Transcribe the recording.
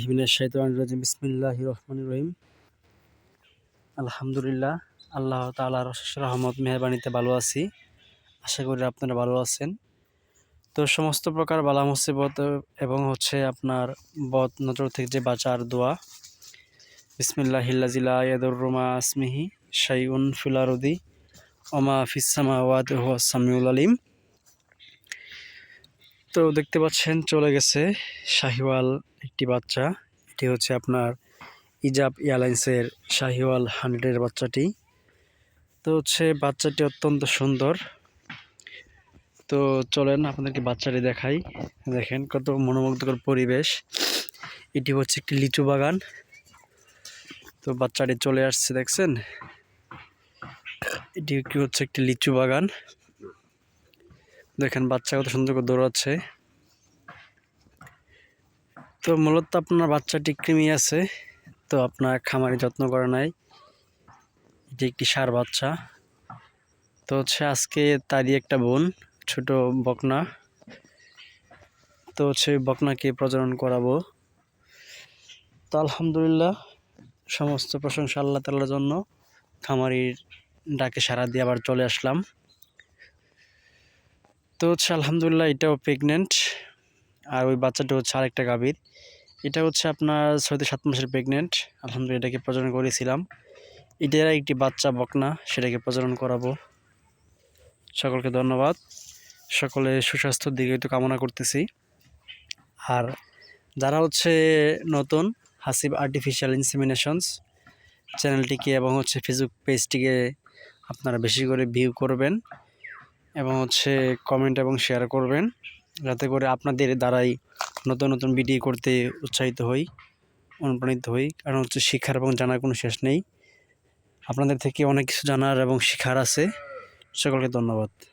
হিমিনের বিসমিল্লাহ রহমান রহিম। আলহামদুলিল্লাহ, আল্লাহ তালার রহমত, মেহরবানিতে ভালো আছি। আশা করি আপনারা ভালো আছেন। তো সমস্ত প্রকার বালা মুসিবত এবং হচ্ছে আপনার বদ নজর থেকে যে বাঁচার দোয়া বিসমিল্লাহ হিল্লাজিলা ইয়াদুর আসমিহি শাইউন ফিলারুদি ওমা ফিসামা ওয়াদ সামিউল আলিম। তো দেখতে পাচ্ছেন চলে গেছে শাহিওয়াল একটি বাচ্চা। এটি হচ্ছে আপনার ইজাব এয়ারলাইন্সের শাহিওয়াল হান্ড্রেডের বাচ্চাটি। তো হচ্ছে বাচ্চাটি অত্যন্ত সুন্দর। তো চলেন আপনাদেরকে বাচ্চাটি দেখাই। দেখেন কত মনোমুগ্ধকর পরিবেশ। এটি হচ্ছে একটি লিচু বাগান। তো বাচ্চাটি চলে আসছে, দেখছেন? এটি কি হচ্ছে একটি লিচু বাগান। দেখেন বাচ্চা কত সুন্দর করে দৌড়াচ্ছে। তো মূলত আপনার বাচ্চাটি কৃমি আছে, তো আপনার খামারে যত্ন করে নাই। এটি একটি সার বাচ্চা। তো হচ্ছে আজকে তারই একটা বোন, ছোট বকনা। তো হচ্ছে বকনাকে প্রজনন করাবো। তো আলহামদুলিল্লাহ, সমস্ত প্রশংসা আল্লাহ তাল্লার জন্য। খামারির ডাকে সারা দিয়ে আবার চলে আসলাম। তো হচ্ছে আলহামদুলিল্লাহ এটাও প্রেগনেন্ট আর ওই বাচ্চাটা হচ্ছে আরেকটা গাভীর। এটা হচ্ছে আপনার ছয় সাত মাসের প্রেগনেন্ট আলহামদুলিল্লাহ এটাকে প্রজনন করেছিলাম। এটার একটি বাচ্চা বকনা, সেটাকে প্রজনন করাবো। সকলকে ধন্যবাদ। সকলে সুস্বাস্থ্যর দিকে একটু কামনা করতেছি। আর যারা হচ্ছে নতুন, হাসিব আর্টিফিশিয়াল ইনসিমিনেশনস চ্যানেলটিকে এবং হচ্ছে ফেসবুক পেজটিকে আপনারা বেশি করে ভিউ করবেন। এবং হচ্ছে কমেন্ট এবং শেয়ার করবেন। যাতে করে আপনাদের দ্বারাই নতুন নতুন ভিডিও করতে উৎসাহিত হই, অনুপ্রাণিত হই। কারণ হচ্ছে শিক্ষার এবং জানার কোনো শেষ নেই। আপনাদের থেকে অনেক কিছু জানার এবং শেখার আছে। সকলকে ধন্যবাদ।